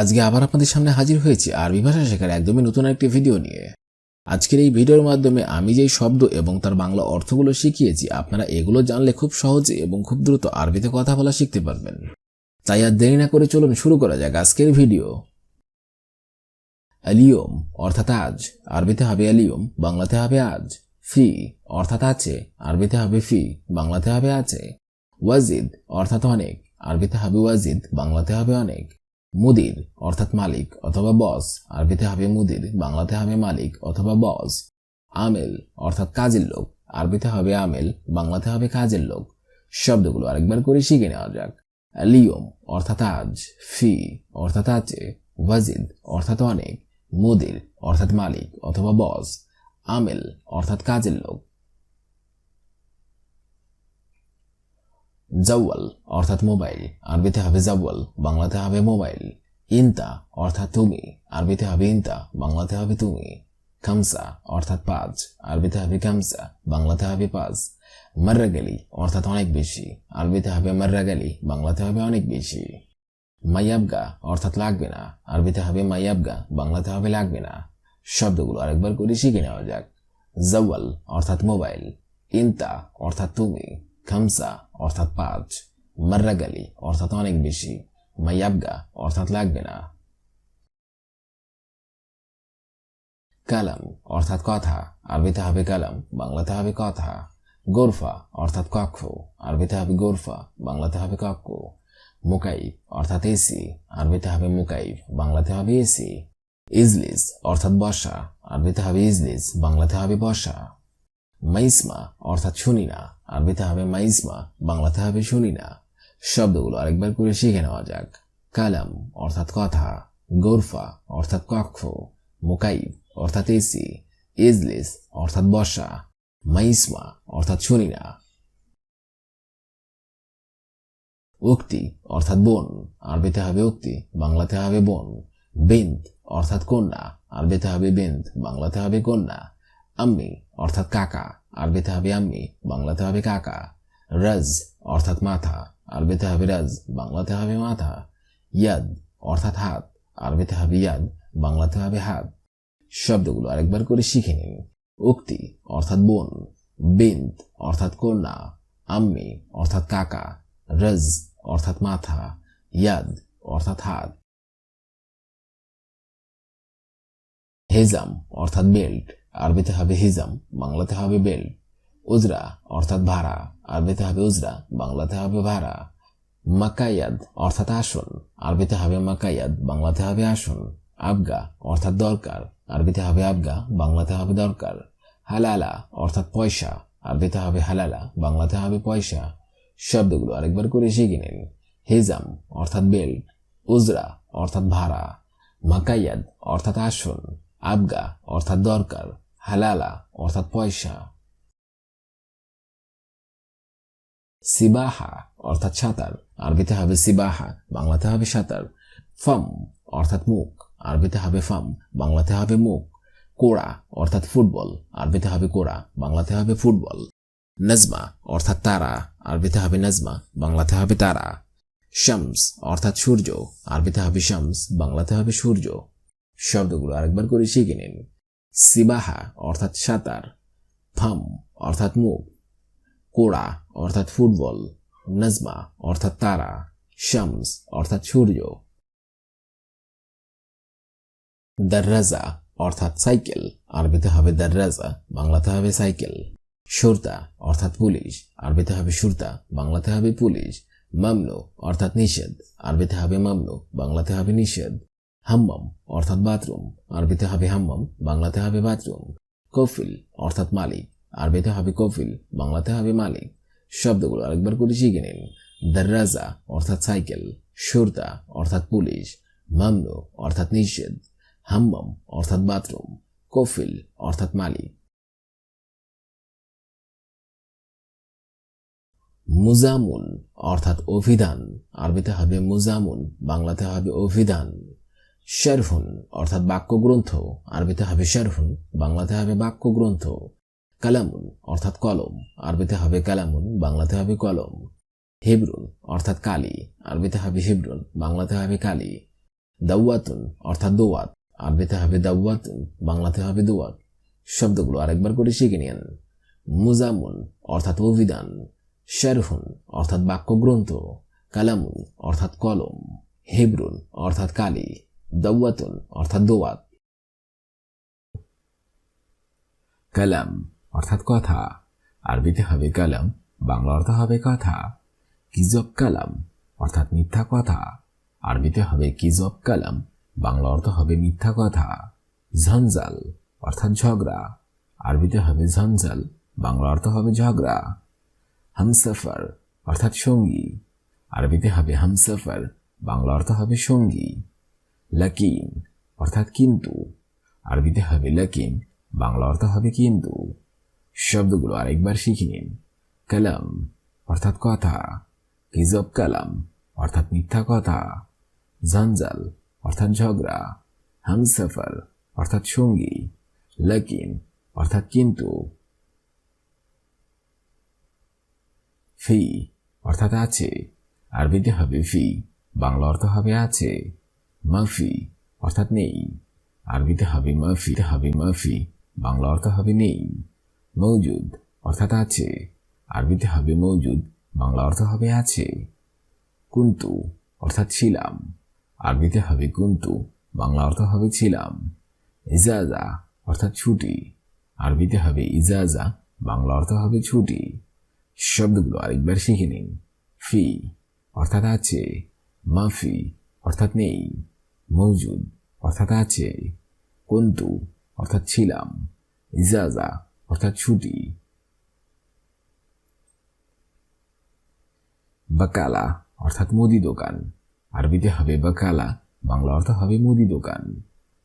আজকে আবার আপনাদের সামনে হাজির হয়েছি আরবি ভাষা শেখার একদমই নতুন একটি ভিডিও নিয়ে। আজকের এই ভিডিওর মাধ্যমে আমি যেই শব্দ এবং তার বাংলা অর্থগুলো শিখিয়েছি, আপনারা এগুলো জানলে খুব সহজে এবং খুব দ্রুত আরবিতে কথা বলা শিখতে পারবেন। তাই আর দেরি না করে চলুন শুরু করা যাক আজকের ভিডিও। অ্যালিয়ম অর্থাৎ আজ, আরবিতে হবে অ্যালিয়ম বাংলাতে হবে আজ। ফি অর্থাৎ আছে, আরবিতে হবে ফি, বাংলাতে হবে আছে। ওয়াজিদ অর্থাৎ অনেক, আরবিতে হবে ওয়াজিদ, বাংলাতে হবে অনেক। মুদির, অর্থাৎ মালিক অথবা বস আরবিতে হবে মুদির, বাংলাতে হবে মালিক অথবা বস আমেল, অর্থাৎ কাজের লোক, আরবিতে হবে আমেল, বাংলাতে হবে কাজের লোক। শব্দগুলো আরেকবার করে শিখে নেওয়া যাক। লিওম অর্থাৎ আজ, ফি, অর্থাৎ আছে, ওয়াজিদ, অর্থাৎ অনেক, মুদির, অর্থাৎ মালিক অথবা বস আমেল, অর্থাৎ কাজের লোক। জাওয়াল অর্থাৎ মোবাইল, আরবিতে হবে জাওয়াল, বাংলাতে হবে মোবাইল। ইনতা অর্থাৎ তুমি, আরবিতে হবে ইনতা, বাংলাতে হবে তুমি। খামসা অর্থাৎ পাঁচ, আরবিতে হবে খামসা, বাংলাতে হবে পাঁচ। মার্রাগালি অর্থাৎ অনেক বেশি, আরবিতে হবে মার্রাগালি, বাংলাতে হবে অনেক বেশি। মাইয়াবগা অর্থাৎ লাগবে না, আরবিতে হবে মাইয়াবগা, বাংলাতে হবে লাগবে না। শব্দগুলো আরেকবার করে শিখে নেওয়া যাক। জাওয়াল অর্থাৎ মোবাইল, ইনতা অর্থাৎ তুমি। খামসা অর্থাৎ পাঁচ মার্রাগালি অর্থাৎ অনেক বেশি মাইয়াবগা অর্থাৎ লাগবে না। কালাম, অর্থাৎ কথা, আরবিতে হবে কালাম, বাংলাতে হবে কথা। গোরফা, অর্থাৎ কক্ষ, আরবিতে হবে গোরফা, বাংলাতে হবে কক্ষ। মুকাইব, অর্থাৎ এসি, আরবিতে হবে মুকাইব, বাংলাতে হবে এসি। ইজলিস, অর্থাৎ বসা আরবিতে হবে ইজলিস, বাংলাতে হবে বসা মাইসমা অর্থাৎ শুনি না। আরবিতে হবে মাইসমা বাংলাতে হবে শুনি না। শব্দগুলো আরেকবার করে শিখে নেওয়া যাক। কালাম, অর্থাৎ কথা। গোরফা, অর্থাৎ কক্ষ। মুকাইব, অর্থাৎ এসি। ইজলিস, অর্থাৎ বসা মাইসমা অর্থাৎ শুনি না। উক্তি, অর্থাৎ বোন। আরবিতে হবে উক্তি, বাংলাতে হবে বোন। বিন্দ, অর্থাৎ কন্যা। আরবিতে হবে বিন্দ, বাংলাতে হবে কন্যা। আম্মি, অর্থাৎ কাকা। আরবিতে হবে আম্মি, বাংলাতে হবে কাকা। রাজ, অর্থাৎ মাথা। আরবিতে হবে রাজ, বাংলাতে হবে মাথা। ইয়াদ, অর্থাৎ হাত। আরবিতে হবে ইয়াদ, বাংলাতে হবে হাত। শব্দগুলো আরেকবার করে শিখে নিন। উক্তি, অর্থাৎ বোন। বিন্দ, অর্থাৎ কন্যা। আম্মি, অর্থাৎ কাকা। রজ, অর্থাৎ মাথা। ইয়াদ, অর্থাৎ হাত। হেজাম, অর্থাৎ বেল্ট। আরবিতে হবে হিজাম, বাংলাতে হবে বেল্ট উজরা, অর্থাৎ ভাড়া। আরবিতে হবে উজরা, বাংলাতে হবে ভাড়া। মাকায়াদ অর্থাৎ আসন। আরবিতে হবে মাকায়াদ বাংলাতে হবে আসন। আবগা, অর্থাৎ দরকার। আরবিতে হবে আবগা, বাংলাতে হবে দরকার। হালালা, অর্থাৎ পয়সা। আরবিতে হবে হালালা, বাংলাতে হবে পয়সা। শব্দগুলো আরেকবার করে শিখে নিন। হিজাম, অর্থাৎ বেল্ট উজরা, অর্থাৎ ভাড়া। মাকায়াদ অর্থাৎ আসন। আবগা, অর্থাৎ দরকার। হালালা, অর্থাৎ পয়সা। সিবাহা, অর্থাৎ সাঁতার। আরবিতে হবে সিবাহা, বাংলাতে হবে সাঁতার। ফাম, অর্থাৎ মুখ। আরবিতে হবে ফাম, বাংলাতে হবে মুখ। কোড়া, অর্থাৎ ফুটবল। আরবিতে হবে কোড়া, বাংলাতে হবে ফুটবল। নজমা, অর্থাৎ তারা। আরবিতে হবে নজমা, বাংলাতে হবে তারা। শামস, অর্থাৎ সূর্য। আরবিতে হবে শামস, বাংলাতে হবে সূর্য। শব্দগুলো আরেকবার করে শিখে নিন। সিবাহা অর্থাৎ সাঁতার, ফাম অর্থাৎ মুখ, কোড়া অর্থাৎ ফুটবল, নজমা অর্থাৎ তারা, শামস অর্থাৎ সূর্য। দর্রাজা অর্থাৎ সাইকেল, আরবিতে হবে দর্রাজা, বাংলাতে হবে সাইকেল। সুরতা অর্থাৎ পুলিশ, আরবিতে হবে সুরতা, বাংলাতে হবে পুলিশ। মামনু অর্থাৎ নিষেধ, আরবিতে হবে মামনু, বাংলাতে হবে নিষেধ। হাম্মাম, অর্থাৎ বাথরুম। আরবিতে হবে হাম্মাম, বাংলাতে হবে বাথরুম। কফিল, অর্থাৎ মালিক। আরবিতে হবে কফিল, বাংলাতে হবে মালিক। শব্দগুলো আরেকবার করে শিখে নিন। দর্রাজা, অর্থাৎ সাইকেল। সুরতা, অর্থাৎ পুলিশ। মামনু, অর্থাৎ নিষেধ। হাম্মাম, অর্থাৎ বাথরুম। কফিল, অর্থাৎ মালিক। মুজামুন, অর্থাৎ অভিধান। আরবিতে হবে মুজামুন, বাংলাতে হবে অভিধান। শারহুন, অর্থাৎ বাক্যগ্রন্থ, আরবিতে হবে শেরফুন বাংলাতে হবে বাক্যগ্রন্থ। কালামুন, অর্থাৎ কলম, আরবিতে হবে কালামুন, বাংলাতে হবে কলম। হেবরুন, অর্থাৎ কালী, আরবিতে হবে হেবরুন, বাংলাতে হবে কালী। দাউয়াতুন অর্থাৎ দোয়াত, আরবিতে হবে দাউয়াতুন বাংলাতে হবে দোয়াত। শব্দগুলো আরেকবার করে শিখে নিন। মুজামুন, অর্থাৎ অভিধান। শেরফুন অর্থাৎ বাক্যগ্রন্থ। কালামুন, অর্থাৎ কলম। হেবরুন, অর্থাৎ কালি। দাউয়াতুন অর্থাৎ দোয়াত। কালাম, অর্থাৎ কথা। আরবিতে হবে কালাম, বাংলা অর্থ হবে কথা। কিজব কালাম, অর্থাৎ মিথ্যা কথা। আরবিতে হবে কিজব কালাম, বাংলা অর্থ হবে মিথ্যা কথা। ঝঞ্ঝাল, অর্থাৎ ঝগড়া। আরবিতে হবে ঝঞ্ঝাল, বাংলা অর্থ হবে ঝগড়া। হামসফর, অর্থাৎ সঙ্গী। আরবিতে হবে হামসফর, বাংলা অর্থ হবে সঙ্গী। লাকিন অর্থাৎ কিন্তু। আরবিতে হবে লাকিন বাংলা অর্থ হবে কিন্তু। শব্দগুলো আরেকবার শিখে নিন। কালাম, অর্থাৎ কথা। কিজব কালাম, অর্থাৎ মিথ্যা কথা। জঞ্জাল অর্থাৎ ঝগড়া। হামসফর, অর্থাৎ সঙ্গী। লাকিন অর্থাৎ কিন্তু। ফি, অর্থাৎ আছে। আরবিতে হবে ফি, বাংলা অর্থ হবে আছে। মাফি, অর্থাৎ নেই। আরবিতে হবে মাফি হবে মাফি, বাংলা অর্থ হবে নেই। মৌজুদ অর্থাৎ আছে। আরবিতে হবে মৌজুদ বাংলা অর্থ হবে আছে। কুন্তু, অর্থাৎ ছিলাম। আরবিতে হবে কুন্তু, বাংলা অর্থ হবে ছিলাম। ইজাজা, অর্থাৎ ছুটি। আরবিতে হবে ইজাজা, বাংলা অর্থ হবে ছুটি। শব্দগুলো আরেকবার শিখে নিন। ফি, অর্থাৎ আছে। মাফি, অর্থাৎ নেই। মৌজুদ, অর্থাৎ আছে। কন্তু, অর্থাৎ ছিলাম। ইজাজা, অর্থাৎ ছুটি। বাকালা, অর্থাৎ মুদি দোকান। আরবিতে হবে বাকালা, বাংলা অর্থ হবে মুদি দোকান।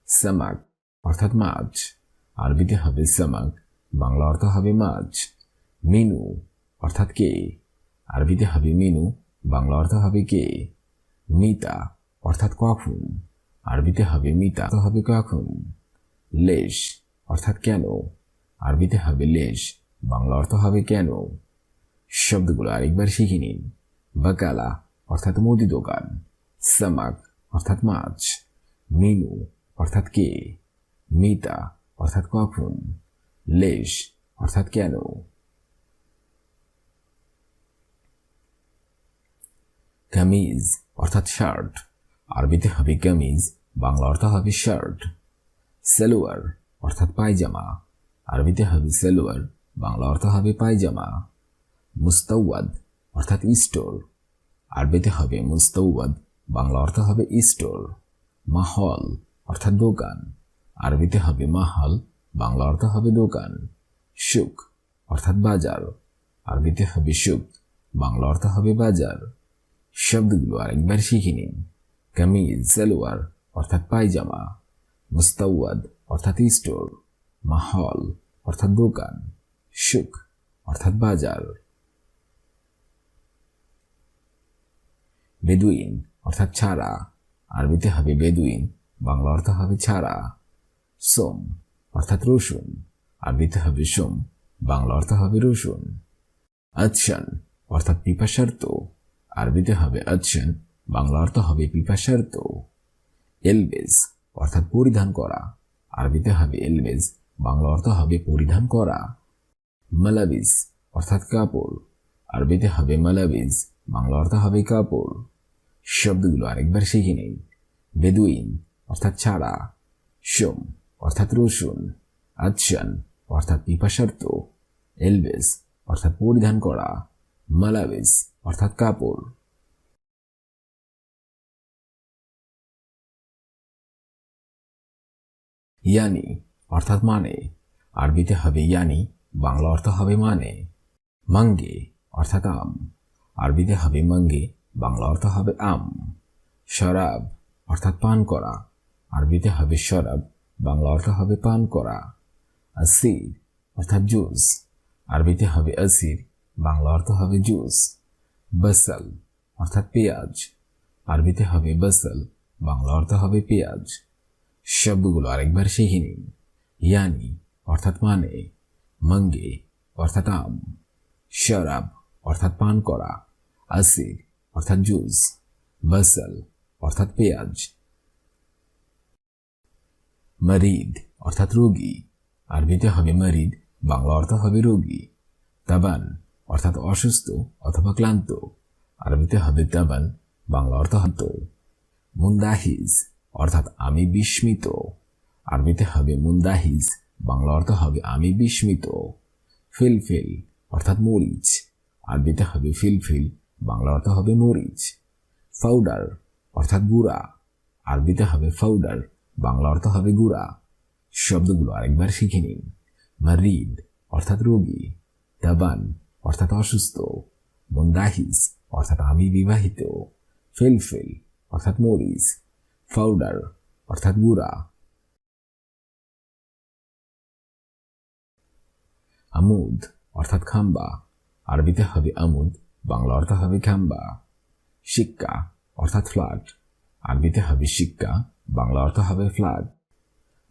সামাক, অর্থাৎ মাছ। আরবিতে হবে সামাক, বাংলা অর্থ হবে মাছ। মেনু, অর্থাৎ কে। আরবিতে হবে মেনু, বাংলা অর্থ হবে কে। মিতা, অর্থাৎ কখন। আরবিতে হবে মিতা। তো হবে কখন? লেশ, অর্থাৎ কেন? আরবিতে হবে লেশ, বাংলা অর্থ হবে কেন? শব্দগুলো আরেকবার শিখে নিন। বাকালা, অর্থাৎ মুদি দোকান। সামাক, অর্থাৎ মাছ। মেনু, অর্থাৎ কে? মিতা, অর্থাৎ কখন? লেশ, অর্থাৎ কেন? কামিজ, অর্থাৎ শার্ট। আরবিতে হবে কামিজ, বাংলা অর্থ হবে শার্ট সেলোয়ার অর্থাৎ পায়জামা, আরবিতে হবে সেলোয়ার, বাংলা অর্থ হবে পায়জামা, মুস্তাওয়াদ অর্থাৎ স্টোর আরবিতে হবে মুস্তাওয়াদ, বাংলা অর্থ হবে স্টোর মাহল অর্থাৎ দোকান, আরবিতে হবে মাহল, বাংলা অর্থ হবে দোকান সুখ অর্থাৎ বাজার, আরবিতে হবে সুখ বাংলা অর্থ হবে বাজার, শব্দগুলো আরেকবার শিখে নিন। কামিজ, সালোয়ার, অর্থাৎ পায়জামা, মুস্তাওয়াদ, অর্থাৎ স্টোর মাহল, অর্থাৎ দোকান সুক অর্থাৎ বাজার। বেদুইন, অর্থাৎ ছাড়া। আরবিতে হবে বেদুইন, বাংলা অর্থ হবে ছাড়া। সোম, অর্থাৎ রসুন। আরবিতে হবে সোম, বাংলা অর্থ হবে রসুন। আচ্ছান অর্থাৎ পিপাসার্থ। আরবিতে হবে আচ্ছান বাংলা অর্থ হবে পিপাসার্থ এলবেজ, অর্থাৎ পরিধান করা। আরবিতে হবে এলবেজ, বাংলা অর্থ হবে পরিধান করা। মালাবিজ, অর্থাৎ কাপড়। আরবিতে হবে মালাবিজ, বাংলা অর্থ হবে কাপড়। শব্দগুলো আরেকবার শিখে নিন। বেদুইন, অর্থাৎ ছাড়া। সোম, অর্থাৎ রসুন। আচ্ছান, অর্থাৎ পিপাসার্থ এলবেস অর্থাৎ পরিধান করা। মালাবেস অর্থাৎ কাপড়। ইয়ানি, অর্থাৎ মানে। আরবিতে হবে ইয়ানি, বাংলা অর্থ হবে মানে। মাঙ্গে, অর্থাৎ আম। আরবিতে হবে মাঙ্গে, বাংলা অর্থ হবে আম। শরাব, অর্থাৎ পান করা। আরবিতে হবে শরাব, বাংলা অর্থ হবে পান করা। আসির, অর্থাৎ জুস। আরবিতে হবে আসির, বাংলা অর্থ হবে জুস। বসল, অর্থাৎ পেঁয়াজ। আরবিতে হবে বসল, বাংলা অর্থ হবে পেঁয়াজ। শব্দগুলো আরেকবার শিখে নিন ইয়ানি, অর্থাৎ মানে মঙ্গে, অর্থাৎ আম, শরাব, অর্থাৎ পান করা, আসির, অর্থাৎ জুস, বসল, অর্থাৎ পেঁয়াজ, মারিদ, অর্থাৎ রোগী, আরবিতে হবে মারিদ, বাংলা অর্থ হবে রোগী, তাবান, অর্থাৎ অসুস্থ অথবা ক্লান্ত, আরবিতে হবে তাবান, বাংলা অর্থ হত, মুন্দাহিজ অর্থাৎ আমি বিস্মিত। আরবিতে হবে মুন্দাহিজ, বাংলা অর্থ হবে আমি বিস্মিত। ফিলফিল, অর্থাৎ মরিচ। আরবিতে হবে ফিলফিল, বাংলা অর্থ হবে মরিচ। ফাউডার, অর্থাৎ গুড়া। আরবিতে হবে ফাউডার, বাংলা অর্থ হবে গুড়া। শব্দগুলো আরেকবার শিখে নিন। মারিদ, অর্থাৎ রোগী। দাবান, অর্থাৎ অসুস্থ। মুন্দাহিজ, অর্থাৎ আমি বিবাহিত। ফিলফিল, অর্থাৎ মরিচ। ফাউডার অর্থাৎ গুড়া আমুদ, অর্থাৎ খাম্বা। আরবিতে হবে আমুদ, বাংলা অর্থ হবে খাম্বা। শিক্কা, অর্থাৎ ফ্ল্যাট আরবিতে হবে শিক্কা, বাংলা অর্থ হবে ফ্ল্যাট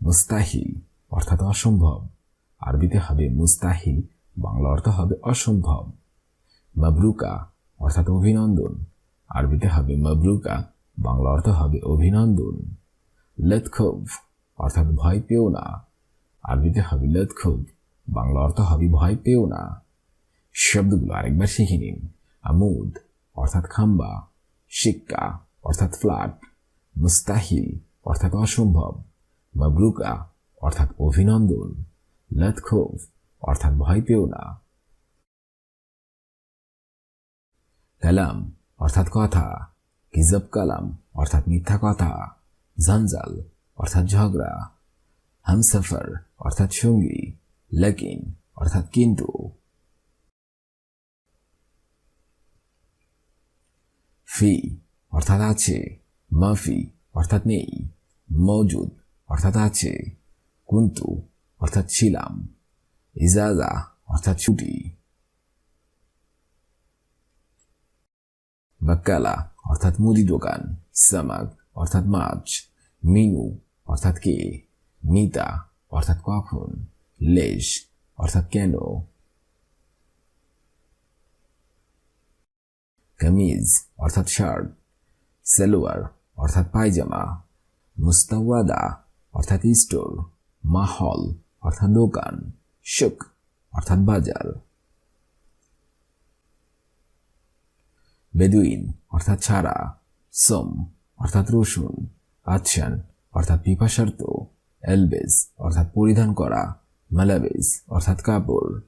মুস্তাহিল, অর্থাৎ অসম্ভব। আরবিতে হবে মুস্তাহিল, বাংলা অর্থ হবে অসম্ভব। মাবরুকা, অর্থাৎ অভিনন্দন। আরবিতে হবে মাবরুকা বাংলা অর্থ হবে অভিনন্দন। লতখব অর্থাৎ ভয় পেও না। আরবিতে হবে লতখব বাংলা অর্থ হবে ভয় পেও না। শব্দগুলো আরেকবার শিখে নিন। আমুদ, অর্থাৎ খাম্বা। শিক্কা, অর্থাৎ ফ্ল্যাট। মুস্তাহিল, অর্থাৎ অসম্ভব। মাবরুকা, অর্থাৎ অভিনন্দন। লতখোভ, অর্থাৎ ভয় পেও না। কালাম, অর্থাৎ কথা। কিজব কালাম, অর্থাৎ মিথ্যা কথা ঝঞ্ঝাল অর্থাৎ ঝগড়া, হামসফর, অর্থাৎ সঙ্গী, লেকিন, অর্থাৎ কিন্তু। ফি, অর্থাৎ আছে। মাফি, অর্থাৎ নেই। মজুদ অর্থাৎ আছে। কুন্তু, অর্থাৎ ছিলাম। ইজাজা, অর্থাৎ ছুটি। বাক্কালা অর্থাৎ মুদি দোকান সামাক অর্থাৎ মাছ, মিনু, অর্থাৎ কে? মিতা, অর্থাৎ কখন? লেশ অর্থাৎ কেন? কামিজ, অর্থাৎ শার্ট, সেলোয়ার, অর্থাৎ পায়জামা, মুস্তাওয়াদা, অর্থাৎ স্টোর, মাহল, অর্থাৎ দোকান, শুক, অর্থাৎ বাজার। বেদুইন, অর্থাৎ ছাড়া সোম, অর্থাৎ রসুন আচ্ছান অর্থাৎ পিপাসার্থ এলবেজ, অর্থাৎ পরিধান করা, মালাবেজ, অর্থাৎ কাপড়।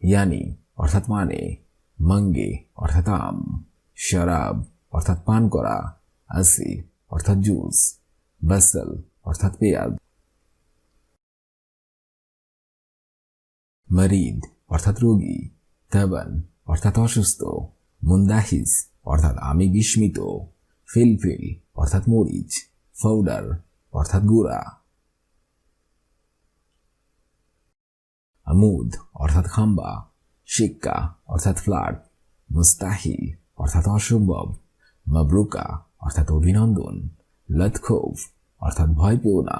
ইয়ানি, অর্থাৎ মানে মঙ্গে, অর্থাৎ আম। শরাব, অর্থাৎ পান করা আসি অর্থাৎ জুস। বাসল, অর্থাৎ পেঁয়াজ। মারিদ, অর্থাৎ রোগী। তাবান অর্থাৎ অসুস্থ, মুন্দাহিজ, অর্থাৎ আমি বিস্মিত ফিলফিল, অর্থাৎ মরিচ ফাউডার অর্থাৎ গুড়া। আমুদ, অর্থাৎ খাম্বা, শিক্কা, অর্থাৎ ফ্লাট মুস্তাহিল, অর্থাৎ অসম্ভব, মাবরুকা, অর্থাৎ অভিনন্দন, লতখোভ, অর্থাৎ ভয় পেও না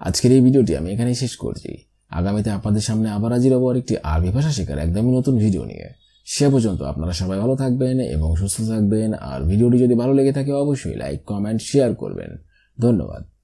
আজকের এই ভিডিওটি আমি এখানেই শেষ করছি। আগামীতে আপনাদের সামনে আবার হাজির হব একটি আরবি ভাষা শেখার একদমই নতুন ভিডিও নিয়ে। সে পর্যন্ত আপনারা সবাই ভালো থাকবেন এবং সুস্থ থাকবেন। আর ভিডিওটি যদি ভালো লেগে থাকে, অবশ্যই লাইক কমেন্ট শেয়ার করবেন। ধন্যবাদ।